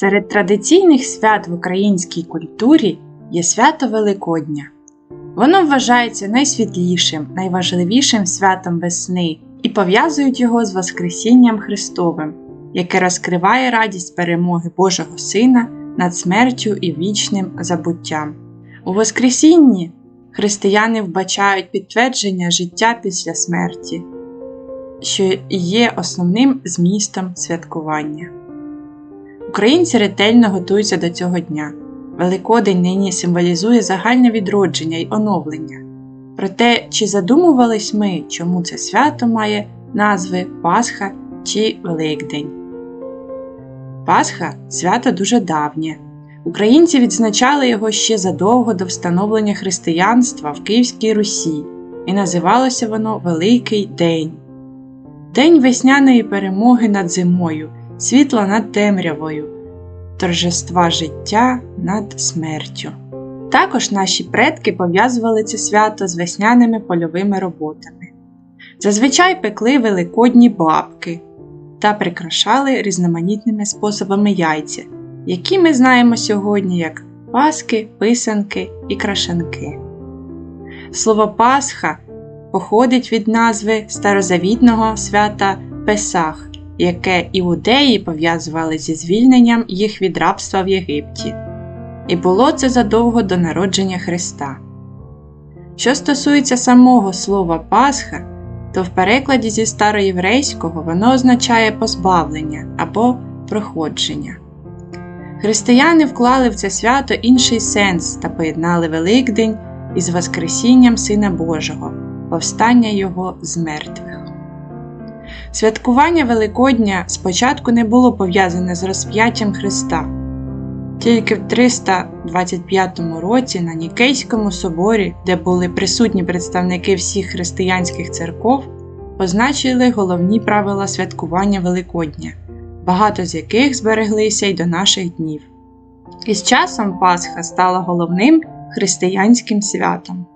Серед традиційних свят в українській культурі є свято Великодня. Воно вважається найсвітлішим, найважливішим святом весни і пов'язують його з Воскресінням Христовим, яке розкриває радість перемоги Божого Сина над смертю і вічним забуттям. У Воскресінні християни вбачають підтвердження життя після смерті, що є основним змістом святкування. Українці ретельно готуються до цього дня. Великодень нині символізує загальне відродження й оновлення. Проте, чи задумувались ми, чому це свято має назви Пасха чи Великдень? Пасха свято дуже давнє. Українці відзначали його ще задовго до встановлення християнства в Київській Русі, і називалося воно Великий День. День весняної перемоги над зимою, світла над темрявою, торжества життя над смертю. Також наші предки пов'язували це свято з весняними польовими роботами. Зазвичай пекли великодні бабки та прикрашали різноманітними способами яйця, які ми знаємо сьогодні як паски, писанки і крашанки. Слово Пасха походить від назви старозавітного свята Песах, яке іудеї пов'язували зі звільненням їх від рабства в Єгипті. І було це задовго до народження Христа. Що стосується самого слова Пасха, то в перекладі зі староєврейського воно означає позбавлення або проходження. Християни вклали в це свято інший сенс та поєднали Великдень із Воскресінням Сина Божого, повстання Його з мертвих. Святкування Великодня спочатку не було пов'язане з розп'яттям Христа. Тільки в 325 році на Нікейському соборі, де були присутні представники всіх християнських церков, позначили головні правила святкування Великодня, багато з яких збереглися й до наших днів. І з часом Пасха стала головним християнським святом.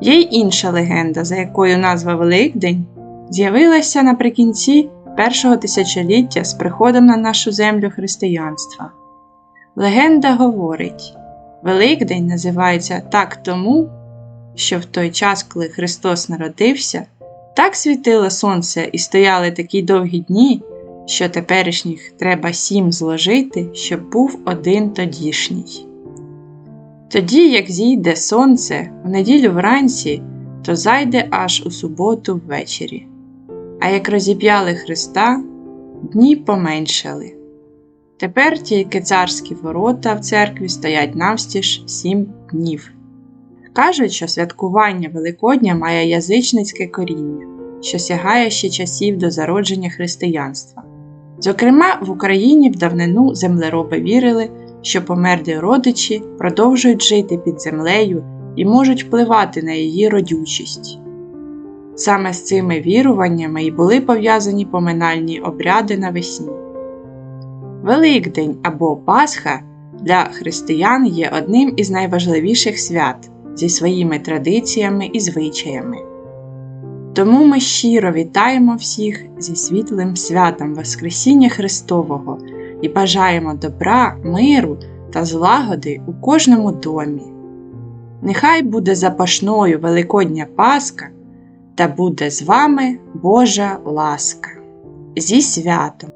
Є й інша легенда, за якою назва Великдень з'явилася наприкінці першого тисячоліття з приходом на нашу землю християнства. Легенда говорить, Великдень називається так тому, що в той час, коли Христос народився, так світило сонце і стояли такі довгі дні, що теперішніх треба сім зложити, щоб був один тодішній. Тоді, як зійде сонце в неділю вранці, то зайде аж у суботу ввечері. А як розіп'яли Христа, дні поменшали. Тепер тільки царські ворота в церкві стоять навстіж сім днів. Кажуть, що святкування Великодня має язичницьке коріння, що сягає ще часів до зародження християнства. Зокрема, в Україні в давнину землероби вірили, що померлі родичі продовжують жити під землею і можуть впливати на її родючість. Саме з цими віруваннями і були пов'язані поминальні обряди навесні. Великдень або Пасха для християн є одним із найважливіших свят зі своїми традиціями і звичаями. Тому ми щиро вітаємо всіх зі світлим святом Воскресіння Христового і бажаємо добра, миру та злагоди у кожному домі. Нехай буде запашною Великодня Пасха та буде з вами Божа ласка. Зі святом!